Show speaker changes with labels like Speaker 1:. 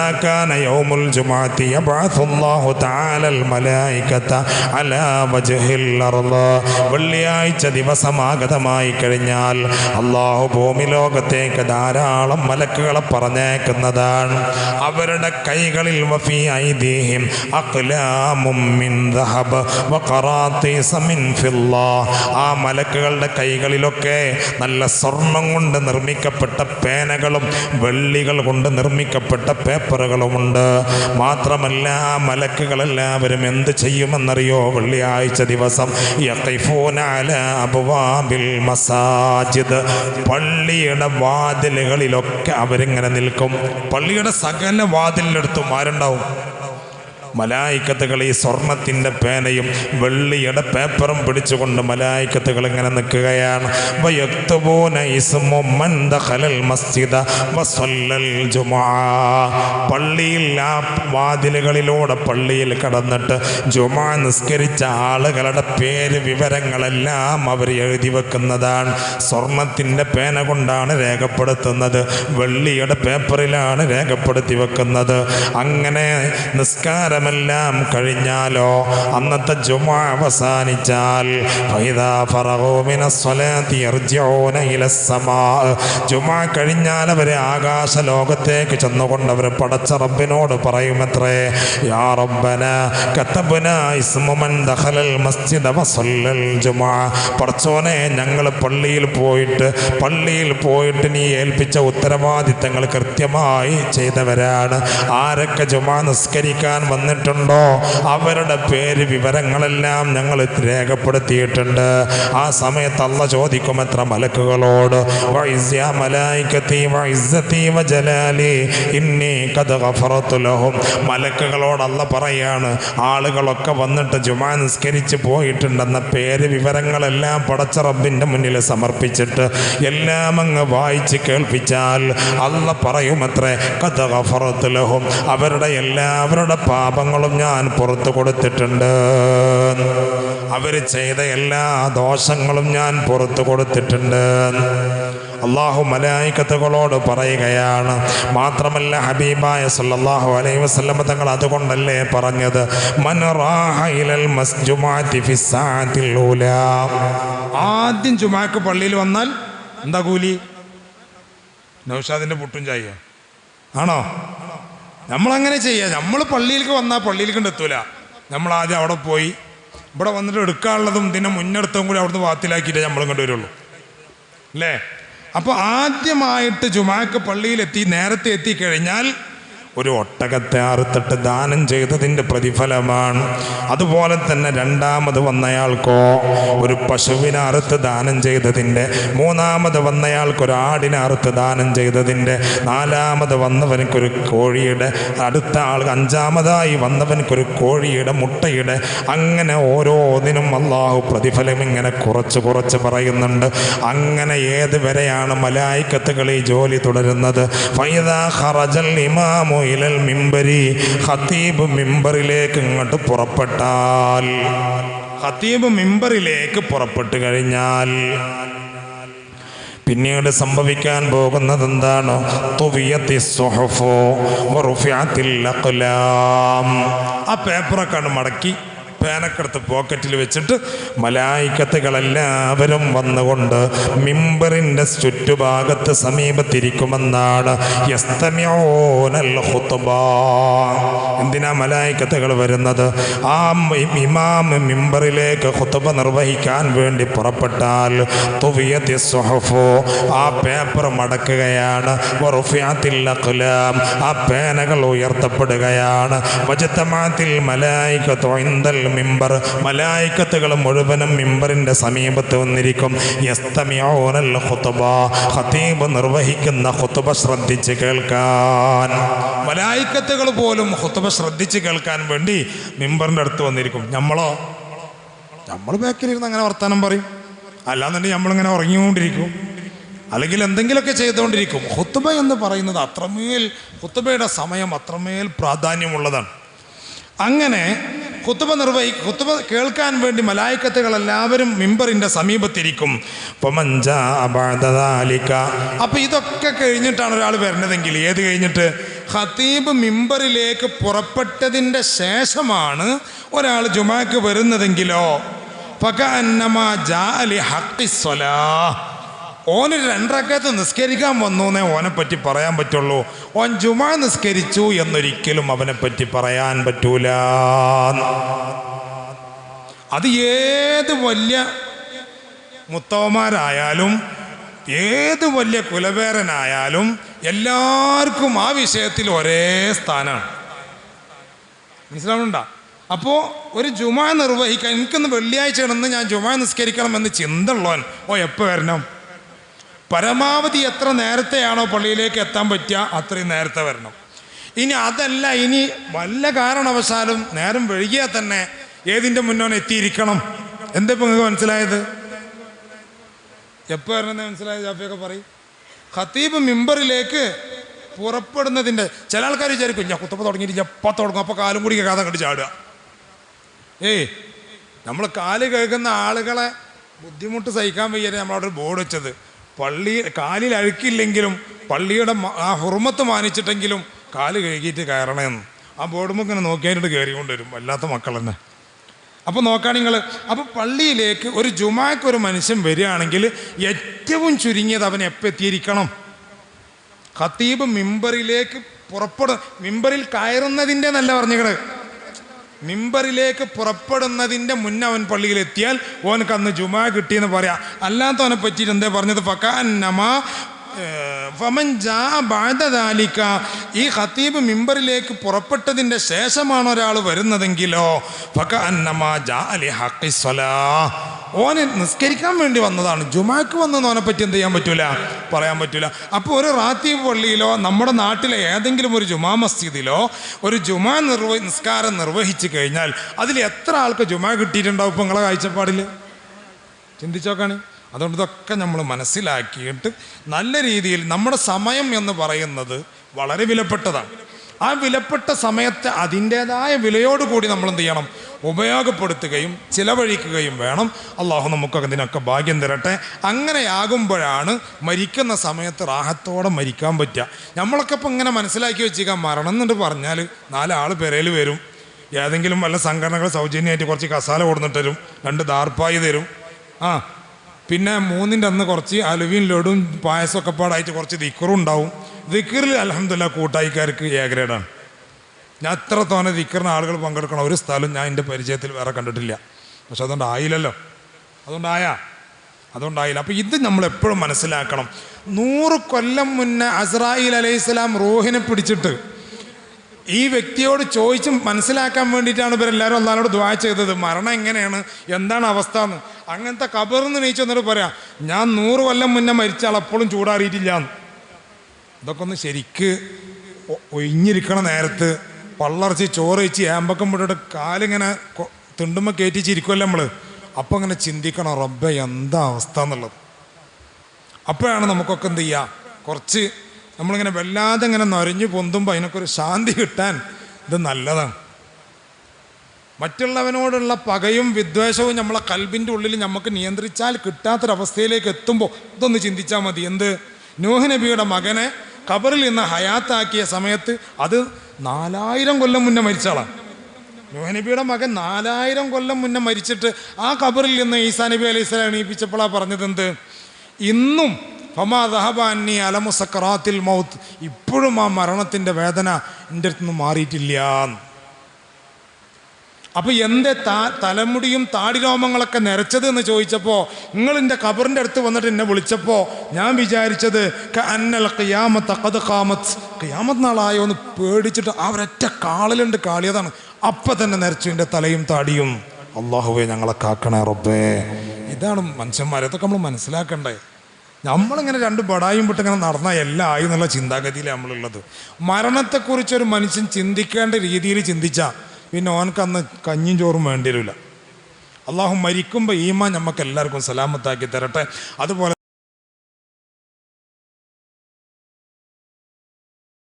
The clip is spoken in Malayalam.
Speaker 1: كان يوم الجمعة يبعث الله تعالى الملائكة على وجه الأرض വെള്ളിയാഴ്ച ദിവസമാഗതമായി കഴിഞ്ഞാൽ അള്ളാഹു ഭൂമി ലോകത്തേക്ക് ധാരാളം മലക്കുകളെ പറഞ്ഞേക്കുന്നതാണ് അവരുടെ കൈകളിൽ വഫി ഐദീഹിം അഖ്ലാമും മിൻ ദഹബ് വഖറാത്തീസ മിൻ ഫില്ലാ ആ മലക്കുകളുടെ കൈകളിലൊക്കെ നല്ല സ്വർണം കൊണ്ട് നിർമ്മിക്കപ്പെട്ട പേനകളും വെള്ളികൾ കൊണ്ട് നിർമ്മിക്കപ്പെട്ട പേപ്പറുകളുമുണ്ട് മാത്രമല്ല മലക്കുകളെല്ലാവരും എന്ത് ചെയ്യുമെന്നറിയോ? വെള്ളിയാഴ്ച ദിവസം മസാജിദ്. പള്ളിയുടെ വാതിലുകളിലൊക്കെ അവരിങ്ങനെ നിൽക്കും. പള്ളിയുടെ സകല വാതിലിനടുത്തും ആരുണ്ടാവും? മലായിക്കത്തുകൾ ഈ സ്വർണത്തിന്റെ പേനയും വെള്ളിയുടെ പേപ്പറും പിടിച്ചുകൊണ്ട് മലായിക്കത്തുകൾ ഇങ്ങനെ നിൽക്കുകയാണ്. പള്ളിയിൽ ആ വാതിലുകളിലൂടെ പള്ളിയിൽ കടന്നിട്ട് ജുമാ നിസ്കരിച്ച ആളുകളുടെ പേര് വിവരങ്ങളെല്ലാം അവർ എഴുതി വെക്കുന്നതാണ്. സ്വർണത്തിന്റെ പേന കൊണ്ടാണ് രേഖപ്പെടുത്തുന്നത്. വെള്ളിയുടെ പേപ്പറിലാണ് രേഖപ്പെടുത്തി വെക്കുന്നത്. അങ്ങനെ നിസ്കാരമെല്ലാം കഴിഞ്ഞാലോ അന്നത്തെ ജുമ അവസാനിച്ചാൽ ജുമ കഴിഞ്ഞാൽ അവരെ ആകാശ ലോകത്തേക്ക് ചെന്നുകൊണ്ട് അവർ പടച്ച റബ്ബിനോട് പറയുമത്രേ യാ റബ്ബന കത്തബുന ഇസ്മുമൻ ദഖലൽ മസ്ജിദ വസല്ലൽ പടച്ചോനെ ഞങ്ങൾ പള്ളിയിൽ പോയിട്ട് പള്ളിയിൽ പോയിട്ട് നീ ഏൽപ്പിച്ച ഉത്തരവാദിത്തങ്ങൾ കൃത്യമായി ചെയ്തവരാണ്. ആരൊക്കെ ജുമാ നിസ്കരിക്കാൻ വന്നിട്ടുണ്ടോ അവരുടെ പേര് വിവരങ്ങളെല്ലാം ഞങ്ങൾ രേഖപ്പെടുത്തിയിട്ടുണ്ട്. ആ സമയത്ത് അല്ല ചോദിക്കും എത്ര മലക്കുകളോട്. മലക്കുകളോട് അല്ല പറയാണ് ആളുകളൊക്കെ വന്നിട്ട് ജുമാ നിസ്കരിച്ച് പോയിട്ടുണ്ടെന്ന പേര് വിവരങ്ങളെല്ലാം പടച്ച റബ്ബിന്റെ മുന്നിൽ സമർപ്പിച്ചിട്ട് എല്ലാം അങ്ങ് വായിച്ച് കേൾപ്പിച്ചാൽ അല്ല പറയുമത്രേ കഥ ലഹും. അവരുടെ എല്ലാവരുടെ പാപങ്ങളും ഞാൻ പുറത്തു കൊടുത്തിട്ടുണ്ട്. അവർ ചെയ്ത എല്ലാ ദോഷങ്ങളും ഞാൻ പുറത്തു കൊടുത്തിട്ടുണ്ട്. അള്ളാഹു മലായിക്കത്തുകളോട് പറയുകയാണ്. മാത്രമല്ല ഹബീബായ സല്ലല്ലാഹു അലൈ വസ്ലമ തങ്ങൾ അതുകൊണ്ടല്ലേ പറഞ്ഞത്? ആദ്യം ജുമാക്ക് പള്ളിയിൽ വന്നാൽ എന്താ കൂലി? നൗഷാദിന്റെ പുട്ടും ചായ ആണോ? നമ്മളങ്ങനെ ചെയ്യുക നമ്മൾ പള്ളിയിലേക്ക് വന്നാൽ പള്ളിയിലേക്ക് എത്തൂല. നമ്മൾ ആദ്യം അവിടെ പോയി. ഇവിടെ വന്നിട്ട് എടുക്കാനുള്ളതും ഇതിനെ മുന്നെടുത്തും കൂടി അവിടുന്ന് വാത്തിലാക്കിയിട്ടേ നമ്മൾ ഇങ്ങോട്ട് വരുള്ളൂ. അല്ലേ? അപ്പോൾ ആദ്യമായിട്ട് ജുമാക്ക് പള്ളിയിലെത്തി നേരത്തെ എത്തിക്കഴിഞ്ഞാൽ ഒരു ഒട്ടകത്തെ അറുത്തിട്ട് ദാനം ചെയ്തതിന്റെ പ്രതിഫലമാണ്. അതുപോലെ തന്നെ രണ്ടാമത് വന്നയാൾക്കോ ഒരു പശുവിനെ അറുത്ത് ദാനം ചെയ്തതിന്റെ മൂന്നാമത് വന്നയാൾക്ക് ആടിനെ അറുത്ത് ദാനം ചെയ്തതിന്റെ നാലാമത് വന്നവനക്കൊരു കോഴിയുടെ അടുത്ത ആൾ അഞ്ചാമതായി വന്നവനക്കൊരു കോഴിയുടെ മുട്ടയുടെ അങ്ങനെ ഓരോന്നിനും അള്ളാഹു പ്രതിഫലം ഇങ്ങനെ കുറച്ച് കുറച്ച് പറയുന്നുണ്ട്. അങ്ങനെ ഏത് വരെയാണ് മലായിക്കത്തുകൾ ഈ ജോലി തുടരുന്നത്? ഫൈദ ഹറജൽ ഇമാമു ഇലൽ മിമ്പരി ഹത്തീബ് മിമ്പറിലേക്ക് ഇങ്ങോട്ട് പുറപ്പെട്ടാൽ. ഹത്തീബ് മിമ്പറിലേക്ക് പുറപ്പെട്ടു കഴിഞ്ഞാൽ പിന്നീട് സംഭവിക്കാൻ പോകുന്നത് എന്താണ്? ആ പേപ്പറൊക്കെ മടക്കി. പേനക്കെടുത്ത് പോക്കറ്റിൽ വെച്ചിട്ട് മലായിക്കത്തുകളെല്ലാവരും വന്നുകൊണ്ട് മിമ്പറിന്റെ ചുറ്റുഭാഗത്ത് സമീപത്തിരിക്കുമെന്നാണ്. എന്തിനാ മലായിക്കത്തുകൾ വരുന്നത്? ആ ഇമാം മിമ്പറിലേക്ക് ഹുത്തുബ നിർവഹിക്കാൻ വേണ്ടി പുറപ്പെട്ടാൽ ആ പേപ്പർ മടക്കുകയാണ്. ആ പേനകൾ ഉയർത്തപ്പെടുകയാണ്. വജത്തമാത്തിൽ മലായിക്കത്തു ഇന്ദൽ മിമ്പർ. മലായിക്കത്തുകൾ മുഴുവനും മിമ്പറിന്റെ സമീപത്ത് വന്നിരിക്കും. യസ്തമിയോനൽ ഖുത്ബ. ഖതീബ് നിർവഹിക്കുന്ന ഹുത്തുബ ശ്രദ്ധിച്ച് കേൾക്കാൻ. മലായിക്കത്തുകൾ പോലും ഹുത്തുബ ശ്രദ്ധിച്ച് കേൾക്കാൻ വേണ്ടി മിമ്പറിന്റെ അടുത്ത് വന്നിരിക്കും. നമ്മളോ നമ്മൾ ബാക്കിലിരുന്ന് അങ്ങനെ വർത്തമാനം പറയും. അല്ലാന്നുണ്ടെങ്കിൽ നമ്മളിങ്ങനെ ഉറങ്ങിക്കൊണ്ടിരിക്കും. അല്ലെങ്കിൽ എന്തെങ്കിലുമൊക്കെ ചെയ്തുകൊണ്ടിരിക്കും. ഹുത്തുബ എന്ന് പറയുന്നത് അത്രമേൽ ഹുത്തുബയുടെ സമയം അത്രമേൽ പ്രാധാന്യമുള്ളതാണ്. അങ്ങനെ ഹുത്തുബ നിർവഹി ഹുത്തുബ കേൾക്കാൻ വേണ്ടി മലായിക്കത്തുകൾ എല്ലാവരും മിമ്പറിന്റെ സമീപത്തിരിക്കും. അപ്പോൾ ഇതൊക്കെ കഴിഞ്ഞിട്ടാണ് ഒരാൾ വരുന്നതെങ്കിൽ ഏത് കഴിഞ്ഞിട്ട്? ഖത്തീബ് മിമ്പറിലേക്ക് പുറപ്പെട്ടതിന്റെ ശേഷമാണ് ഒരാൾ ജുമാക്ക് വരുന്നതെങ്കിലോ? ഫകഅന്നമാ ജാ അലി ഹക്കി സ്വലാ. ഓന് രണ്ടരക്കത്ത് നിസ്കരിക്കാൻ വന്നു എന്നേ ഓനെ പറ്റി പറയാൻ പറ്റുള്ളൂ. ഓൻ ജുമാ നിസ്കരിച്ചു എന്നൊരിക്കലും അവനെ പറ്റി പറയാൻ പറ്റൂല. അത് ഏത് വലിയ മുത്തവന്മാരായാലും ഏത് വലിയ കുലവേരനായാലും എല്ലാവർക്കും ആ വിഷയത്തിൽ ഒരേ സ്ഥാനമാണ്. മനസ്സിലാവുന്നുണ്ടോ? അപ്പോൾ ഒരു ജുമാ നിർവഹിക്കാൻ എനിക്കൊന്ന് വെള്ളിയാഴ്ച ഇടന്ന് ഞാൻ ജുമാ നിസ്കരിക്കണം എന്ന് ചിന്ത ഉള്ളവൻ ഓ എപ്പോൾ വരണം? പരമാവധി എത്ര നേരത്തെയാണോ പള്ളിയിലേക്ക് എത്താൻ പറ്റുക അത്രയും നേരത്തെ വരണം. ഇനി അതല്ല ഇനി വല്ല കാരണവശാലും നേരം വൈകിയാൽ തന്നെ ഏതിന്റെ മുന്നോനെ എത്തിയിരിക്കണം. എന്താ ഇപ്പം നിങ്ങൾക്ക് മനസ്സിലായത്? എപ്പോൾ വരണമെന്ന് മനസ്സിലായത്? ജാഫിയൊക്കെ പറയും. ഖത്തീബ് മിമ്പറിലേക്ക് പുറപ്പെടുന്നതിന്റെ ചില ആൾക്കാർ വിചാരിക്കും ഞാൻ കുത്തപ്പ തുടങ്ങിയിട്ട് ഞാൻ എപ്പോൾ തുടങ്ങും അപ്പോൾ കാലും കൂടി കേൾക്കാതെ കണ്ടു ചാടുക. ഏയ് നമ്മൾ കാൽ കേൾക്കുന്ന ആളുകളെ ബുദ്ധിമുട്ട് സഹിക്കാൻ വയ്യാതെ നമ്മളവിടെ ഒരു ബോർഡ് വെച്ചത്. പള്ളി കാലിൽ അഴുക്കില്ലെങ്കിലും പള്ളിയുടെ ആ ഹുർമത്ത് മാനിച്ചിട്ടെങ്കിലും കാൽ കഴുകിയിട്ട് കയറണമെന്ന് ആ ബോർഡുമ്പോൾ ഇങ്ങനെ നോക്കിയായിട്ട് കയറിക്കൊണ്ട് വരും വല്ലാത്ത മക്കൾ തന്നെ. അപ്പോൾ നോക്കാൻ നിങ്ങൾ അപ്പോൾ പള്ളിയിലേക്ക് ഒരു ജുമാക്ക് ഒരു മനുഷ്യൻ വരികയാണെങ്കിൽ ഏറ്റവും ചുരുങ്ങിയത് അവൻ എപ്പോൾ എത്തിയിരിക്കണം? ഖത്തീബ് മിമ്പറിലേക്ക് പുറപ്പെടും മിമ്പറിൽ കയറുന്നതിന്റെ നല്ല പറഞ്ഞിക്കണ് മിമ്പറിലേക്ക് പുറപ്പെടുന്നതിന്റെ മുന്നേ അവൻ പള്ളിയിൽ എത്തിയാൽ ഓനക്ക് അന്ന് ജുമാ കിട്ടിയെന്ന് പറയാം. അല്ലാത്തവനെ പറ്റിയിട്ട് എന്തേ പറഞ്ഞത്? ഫക്കാന്നമ ഫമൻ ജാ ഈ ഖത്തീബ് മിമ്പറിലേക്ക് പുറപ്പെട്ടതിന്റെ ശേഷമാണ് ഒരാൾ വരുന്നതെങ്കിലോ? ഫക അന്നമ ജാ അലി ഹഖി സ്വലാ. ഓന് നിസ്കരിക്കാൻ വേണ്ടി വന്നതാണ്. ജുമാക്ക് വന്നെന്ന് ഓനെ പറ്റി എന്ത് ചെയ്യാൻ പറ്റൂല? പറയാൻ പറ്റൂല. അപ്പോൾ ഒരു റാത്തീബ് പള്ളിയിലോ നമ്മുടെ നാട്ടിലെ ഏതെങ്കിലും ഒരു ജുമാ മസ്ജിദിലോ ഒരു ജുമാ നിർവ നിസ്കാരം നിർവഹിച്ചു കഴിഞ്ഞാൽ അതിൽ എത്ര ആൾക്ക് ജുമാ കിട്ടിയിട്ടുണ്ടാവും ഇപ്പം നിങ്ങളെ കാഴ്ചപ്പാടിൽ? ചിന്തിച്ചോക്കാണ്. അതുകൊണ്ട് ഇതൊക്കെ നമ്മൾ മനസ്സിലാക്കിയിട്ട് നല്ല രീതിയിൽ നമ്മുടെ സമയം എന്ന് പറയുന്നത് വളരെ വിലപ്പെട്ടതാണ്. ആ വിലപ്പെട്ട സമയത്തെ അതിന്റേതായ വിലയോടുകൂടി നമ്മൾ എന്ത് ചെയ്യണം? ഉപയോഗപ്പെടുത്തുകയും ചിലവഴിക്കുകയും വേണം. അള്ളാഹു നമുക്കൊക്കെ ഇതിനൊക്കെ ഭാഗ്യം തരട്ടെ. അങ്ങനെയാകുമ്പോഴാണ് മരിക്കുന്ന സമയത്ത് റാഹത്തോടെ മരിക്കാൻ പറ്റുക. നമ്മളൊക്കെ ഇപ്പം ഇങ്ങനെ മനസ്സിലാക്കി വെച്ചേക്കാം മരണം എന്നിട്ട് പറഞ്ഞാൽ നാലാൾ പെരയിൽ വരും. ഏതെങ്കിലും വല്ല സംഘടനകൾ സൗജന്യമായിട്ട് കുറച്ച് കസാല കൊടുത്തിട്ട് തരും. രണ്ട് ദാർപ്പായി തരും. ആ പിന്നെ മൂന്നിന്റെ അന്ന് കുറച്ച് അലുവിൻ ലഡും പായസമൊക്കെ പാടായിട്ട് കുറച്ച് ദിക്കറും ഉണ്ടാവും. ദിക്കറിൽ അലഹമില്ല കൂട്ടായിക്കാർക്ക് എ ഗ്രേഡാണ് ഞാൻ അത്ര തോന്നെ ദിക്കറിന് ആളുകൾ പങ്കെടുക്കണം ഒരു സ്ഥലം ഞാൻ എന്റെ പരിചയത്തിൽ വേറെ കണ്ടിട്ടില്ല. പക്ഷെ അതുകൊണ്ട് ആയില്ലല്ലോ. അതുകൊണ്ടായാ. അതുകൊണ്ടായില്ല. അപ്പോൾ ഇത് നമ്മൾ എപ്പോഴും മനസ്സിലാക്കണം. നൂറ് കൊല്ലം മുന്നേ അസ്രായിൽ അലൈഹിസ്സലാം റൂഹിനെ പിടിച്ചിട്ട് ഈ വ്യക്തിയോട് ചോദിച്ചും മനസ്സിലാക്കാൻ വേണ്ടിയിട്ടാണ് ഇവരെല്ലാവരും അള്ളാഹിനോട് ദ്വാ ചെയ്തത്. മരണം എങ്ങനെയാണ്? എന്താണ് അവസ്ഥ എന്ന് അങ്ങനത്തെ കബറിന്ന് നീച്ചു എന്നിട്ട് പറയാം ഞാൻ നൂറ് കൊല്ലം മുന്നേ മരിച്ചാൽ അപ്പോഴും ചൂടാറിയിട്ടില്ല എന്ന് ഇതൊക്കെ ഒന്ന് ശരിക്ക് ഒഴിഞ്ഞിരിക്കണ നേരത്ത് പള്ളറച്ച് ചോറ് വെച്ച് ഏമ്പക്കം വിട്ടിട്ട് കാലിങ്ങനെ തിണ്ടുമ്പോൾ കയറ്റിച്ചിരിക്കുമല്ലോ നമ്മൾ അപ്പം ഇങ്ങനെ ചിന്തിക്കണം റബ്ബ എന്താ അവസ്ഥ എന്നുള്ളത്. അപ്പോഴാണ് നമുക്കൊക്കെ എന്ത് ചെയ്യുക കുറച്ച് നമ്മളിങ്ങനെ വല്ലാതെ ഇങ്ങനെ നൊരഞ്ഞു പൊന്തുമ്പോൾ അതിനൊക്കെ ഒരു ശാന്തി കിട്ടാൻ ഇത് നല്ലതാണ്. മറ്റുള്ളവനോടുള്ള പകയും വിദ്വേഷവും നമ്മളെ കൽബിന്റെ ഉള്ളിൽ നമുക്ക് നിയന്ത്രിച്ചാൽ കിട്ടാത്തൊരവസ്ഥയിലേക്ക് എത്തുമ്പോൾ ഇതൊന്ന് ചിന്തിച്ചാൽ മതി. എന്ത്? നൂഹ് നബിയുടെ മകനെ ഖബറിൽ നിന്ന് ഹയാത്താക്കിയ സമയത്ത് അത് നാലായിരം കൊല്ലം മുന്നേ മരിച്ചാളാണ് നോഹനബിയുടെ മകൻ നാലായിരം കൊല്ലം മുന്നേ മരിച്ചിട്ട് ആ ഖബറിൽ നിന്ന് ഈസാ നബി അലൈഹി സ്വലാം എണീപ്പിച്ചപ്പോഴാണ് പറഞ്ഞത് എന്ത്? ഇന്നും ഫമാ ദഹബാന്നി അലമുസക്കറാത്തിൽ മൗത്ത്. ഇപ്പോഴും ആ മരണത്തിന്റെ വേദന എന്റെ അടുത്തുനിന്ന് മാറിയിട്ടില്ല അപ്പോൾ എന്റെ താ തലമുടിയും താടിരോമങ്ങളൊക്കെ നിരച്ചത് എന്ന് ചോദിച്ചപ്പോൾ നിങ്ങൾ എന്റെ ഖബറിന്റെ അടുത്ത് വന്നിട്ട് എന്നെ വിളിച്ചപ്പോൾ ഞാൻ വിചാരിച്ചത് അന്നൽ ഖിയാമത്ത് അക്കത് ഖാമത്ത് ഖിയാമത്ത് നാളായോ എന്ന് പേടിച്ചിട്ട് ആ ഒരൊറ്റ കാളിലുണ്ട് കാളിയതാണ്. അപ്പം തന്നെ നിരച്ചു എന്റെ തലയും താടിയും. അള്ളാഹുവേ ഞങ്ങളെ കാക്കണേ റബ്ബേ. ഇതാണ് മനുഷ്യന്മാരെ ഇതൊക്കെ നമ്മൾ മനസ്സിലാക്കണ്ടേ. നമ്മളിങ്ങനെ രണ്ട് ബടായും വിട്ട് ഇങ്ങനെ നടന്നാൽ എല്ലാം ആയി എന്നുള്ള ചിന്താഗതിയിലാണ് നമ്മളുള്ളത്. മരണത്തെക്കുറിച്ച് ഒരു മനുഷ്യൻ ചിന്തിക്കേണ്ട രീതിയിൽ ചിന്തിച്ചാൽ പിന്നെ ഓനക്ക് അന്ന് കഞ്ഞിയും ചോറും വേണ്ടി വരില്ല അള്ളാഹു മരിക്കുമ്പോൾ ഈമാൻ നമുക്ക് എല്ലാവർക്കും സലാമത്താക്കി തരട്ടെ. അതുപോലെ